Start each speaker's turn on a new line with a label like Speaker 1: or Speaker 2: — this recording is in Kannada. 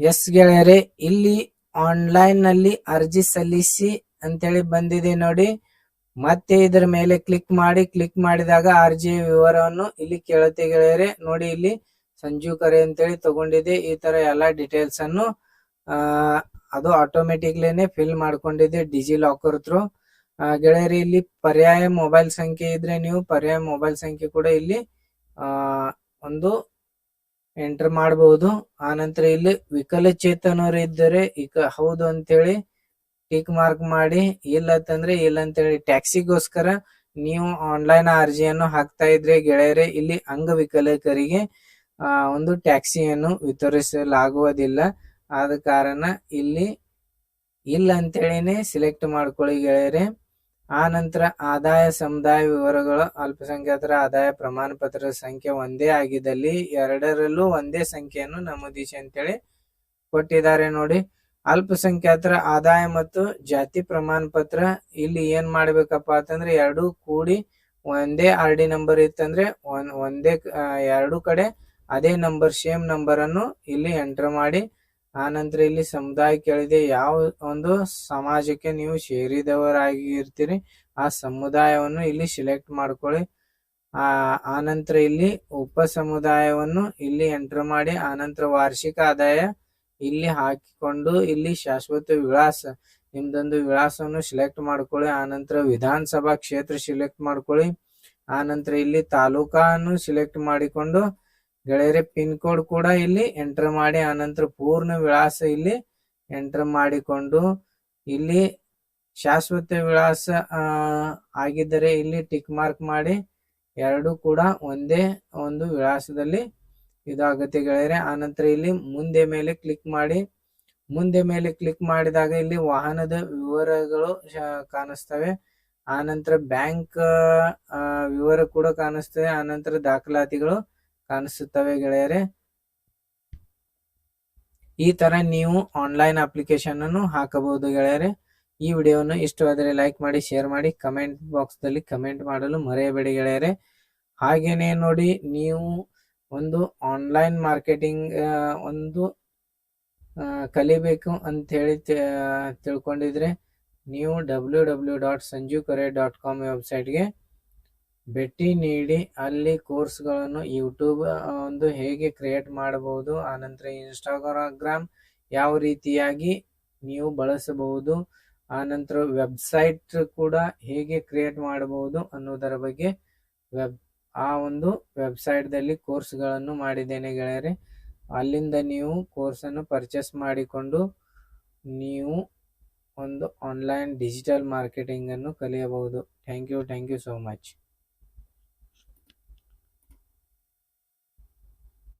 Speaker 1: ಎಸ್ ಗೆಳೆಯರೆ, ಇಲ್ಲಿ ಆನ್ಲೈನ್ನಲ್ಲಿ ಅರ್ಜಿ ಸಲ್ಲಿಸಿ ಅಂತೇಳಿ ಬಂದಿದೆ ನೋಡಿ. ಮತ್ತೆ ಇದರ ಮೇಲೆ ಕ್ಲಿಕ್ ಮಾಡಿ ಕ್ಲಿಕ್ ಮಾಡಿದಾಗ ಅರ್ಜಿ ವಿವರವನ್ನು ಇಲ್ಲಿ ಕೇಳುತ್ತೆ ಗೆಳೆಯರೆ. ನೋಡಿ ಇಲ್ಲಿ ಸಂಜೀವ್ ಕರೆ ಅಂತೇಳಿ ತಗೊಂಡಿದೆ. ಈ ತರ ಎಲ್ಲಾ ಡೀಟೇಲ್ಸ್ ಅನ್ನು ಅದು ಆಟೋಮೆಟಿಕ್ಲೇನೆ ಫಿಲ್ ಮಾಡ್ಕೊಂಡಿದೆ ಡಿಜಿ ಲಾಕರ್ ಥ್ರೂ ಗೆಳೆಯರಿ, ಇಲ್ಲಿ ಪರ್ಯಾಯ ಮೊಬೈಲ್ ಸಂಖ್ಯೆ ಇದ್ರೆ ನೀವು ಪರ್ಯಾಯ ಮೊಬೈಲ್ ಸಂಖ್ಯೆ ಕೂಡ ಇಲ್ಲಿ ಒಂದು ಎಂಟರ್ ಮಾಡಬಹುದು ಆನಂತರ ಇಲ್ಲಿ ವಿಕಲಚೇತನರು ಇದ್ದರೆ ಈಗ ಹೌದು ಅಂತೇಳಿ ಟಿಕ್ ಮಾರ್ಕ್ ಮಾಡಿ. ಇಲ್ಲ ಅಂತಂದ್ರೆ ಇಲ್ಲ ಅಂತೇಳಿ ಟ್ಯಾಕ್ಸಿಗೋಸ್ಕರ ನೀವು ಆನ್ಲೈನ್ ಅರ್ಜಿಯನ್ನು ಹಾಕ್ತಾ ಇದ್ರೆ ಗೆಳೆಯರೆ, ಇಲ್ಲಿ ಅಂಗವಿಕಲಕರಿಗೆ, ಆ, ಒಂದು ಟ್ಯಾಕ್ಸಿಯನ್ನು ವಿತರಿಸಲಾಗುವುದಿಲ್ಲ. ಆದ ಕಾರಣ ಇಲ್ಲಿ ಇಲ್ಲ ಅಂತೇಳಿನೇ ಸಿಲೆಕ್ಟ್ ಮಾಡ್ಕೊಳ್ಳಿ ಗೆಳೆಯರೆ. ಆ ನಂತರ ಆದಾಯ, ಸಮುದಾಯ ವಿವರಗಳು, ಅಲ್ಪಸಂಖ್ಯಾತರ ಆದಾಯ ಪ್ರಮಾಣ ಪತ್ರದ ಸಂಖ್ಯೆ ಒಂದೇ ಆಗಿದ್ದಲ್ಲಿ ಎರಡರಲ್ಲೂ ಒಂದೇ ಸಂಖ್ಯೆಯನ್ನು ನಮೂದಿಸಿ ಅಂತೇಳಿ ಕೊಟ್ಟಿದ್ದಾರೆ ನೋಡಿ. ಅಲ್ಪಸಂಖ್ಯಾತರ ಆದಾಯ ಮತ್ತು ಜಾತಿ ಪ್ರಮಾಣ ಪತ್ರ ಇಲ್ಲಿ ಏನ್ ಮಾಡ್ಬೇಕಪ್ಪ ಅಂತಂದ್ರೆ ಎರಡು ಕೂಡಿ ಒಂದೇ ಆರ್ ಡಿ ನಂಬರ್ ಇತ್ತಂದ್ರೆ ಒಂದೇ ಎರಡು ಕಡೆ ಅದೇ ನಂಬರ್, ಸೇಮ್ ನಂಬರ್ ಅನ್ನು ಇಲ್ಲಿ ಎಂಟರ್ ಮಾಡಿ ಆ ನಂತರ ಇಲ್ಲಿ ಸಮುದಾಯ ಕೇಳಿದೆ, ಯಾವ ಒಂದು ಸಮಾಜಕ್ಕೆ ನೀವು ಸೇರಿದವರಾಗಿ ಇರ್ತೀರಿ ಆ ಸಮುದಾಯವನ್ನು ಇಲ್ಲಿ ಸಿಲೆಕ್ಟ್ ಮಾಡ್ಕೊಳ್ಳಿ. ಆ, ಆನಂತರ ಇಲ್ಲಿ ಉಪ ಸಮುದಾಯವನ್ನು ಇಲ್ಲಿ ಎಂಟರ್ ಮಾಡಿ, ಆನಂತರ ವಾರ್ಷಿಕ ಆದಾಯ ಇಲ್ಲಿ ಹಾಕಿಕೊಂಡು ಇಲ್ಲಿ ಶಾಶ್ವತ ವಿಳಾಸ, ನಿಮ್ದೊಂದು ವಿಳಾಸವನ್ನು ಸಿಲೆಕ್ಟ್ ಮಾಡ್ಕೊಳ್ಳಿ. ಆನಂತರ ವಿಧಾನಸಭಾ ಕ್ಷೇತ್ರ ಸಿಲೆಕ್ಟ್ ಮಾಡ್ಕೊಳ್ಳಿ. ಆನಂತರ ಇಲ್ಲಿ ತಾಲೂಕನ್ನು ಸಿಲೆಕ್ಟ್ ಮಾಡಿಕೊಂಡು ಗೆಳೆಯರೆ, ಪಿನ್ ಕೋಡ್ ಕೂಡ ಇಲ್ಲಿ ಎಂಟರ್ ಮಾಡಿ, ಆನಂತರ ಪೂರ್ಣ ವಿಳಾಸ ಇಲ್ಲಿ ಎಂಟರ್ ಮಾಡಿಕೊಂಡು, ಇಲ್ಲಿ ಶಾಶ್ವತ ವಿಳಾಸ ಆಗಿದ್ದರೆ ಇಲ್ಲಿ ಟಿಕ್ ಮಾರ್ಕ್ ಮಾಡಿ, ಎರಡು ಕೂಡ ಒಂದೇ ಒಂದು ವಿಳಾಸದಲ್ಲಿ ಇದಾಗುತ್ತೆ ಗೆಳೆಯರೆ. ಆನಂತರ ಇಲ್ಲಿ ಮುಂದೆ ಮೇಲೆ ಕ್ಲಿಕ್ ಮಾಡಿ, ಮುಂದೆ ಮೇಲೆ ಕ್ಲಿಕ್ ಮಾಡಿದಾಗ ಇಲ್ಲಿ ವಾಹನದ ವಿವರಗಳು ಕಾಣಿಸ್ತವೆ. ಆನಂತರ ಬ್ಯಾಂಕ್ ವಿವರ ಕೂಡ ಕಾಣಿಸ್ತವೆ ಆನಂತರ ದಾಖಲಾತಿಗಳು. ಕಾಣಿಸುತ್ತವೆ ಗೆಳೆಯರೆ. ಈ ತರ ನೀವು ಆನ್ಲೈನ್ ಅಪ್ಲಿಕೇಶನ್ ಅನ್ನು ಹಾಕಬಹುದು ಗೆಳೆಯರೆ. ಈ ವಿಡಿಯೋವನ್ನು ಇಷ್ಟವಾದರೆ ಲೈಕ್ ಮಾಡಿ ಶೇರ್ ಮಾಡಿ ಕಮೆಂಟ್ ಬಾಕ್ಸ್ ದಲ್ಲಿ ಕಮೆಂಟ್ ಮಾಡಲು ಮರೆಯಬೇಡಿ ಗೆಳೆಯರೆ. ಹಾಗೇನೆ ನೋಡಿ, ನೀವು ಒಂದು ಆನ್ಲೈನ್ ಮಾರ್ಕೆಟಿಂಗ್ ಒಂದು ಕಲಿಬೇಕು ಅಂತ ಹೇಳಿ ತಿಳ್ಕೊಂಡಿದ್ರೆ ನೀವು ಡಬ್ಲ್ಯೂ ಡಬ್ಲ್ಯೂ ಡಾಟ್ ಸಂಜೀವ್ ಕರೆ ಡಾಟ್ ಕಾಮ್ ವೆಬ್ಸೈಟ್ಗೆ ಭೇಟಿ ನೀಡಿ ಅಲ್ಲಿ ಕೋರ್ಸ್ಗಳನ್ನು ಯೂಟ್ಯೂಬ್ ಒಂದು ಹೇಗೆ ಕ್ರಿಯೇಟ್ ಮಾಡಬಹುದು ಆನಂತರ ಇನ್ಸ್ಟಾಗ್ರಾಮ್ ಯಾವ ರೀತಿಯಾಗಿ ನೀವು ಬಳಸಬಹುದು ಆನಂತರ ವೆಬ್ಸೈಟ್ ಕೂಡ ಹೇಗೆ ಕ್ರಿಯೇಟ್ ಮಾಡಬಹುದು ಅನ್ನೋದರ ಬಗ್ಗೆ ವೆಬ್ ಆ ಒಂದು ವೆಬ್ಸೈಟ್ದಲ್ಲಿ ಕೋರ್ಸ್ಗಳನ್ನು ಮಾಡಿದ್ದೇನೆ ಗೆಳೆಯರೆ. ಅಲ್ಲಿಂದ ನೀವು ಕೋರ್ಸನ್ನು ಪರ್ಚೇಸ್ ಮಾಡಿಕೊಂಡು ನೀವು ಒಂದು ಆನ್ಲೈನ್ ಡಿಜಿಟಲ್ ಮಾರ್ಕೆಟಿಂಗನ್ನು ಕಲಿಯಬಹುದು. Thank you thank you so much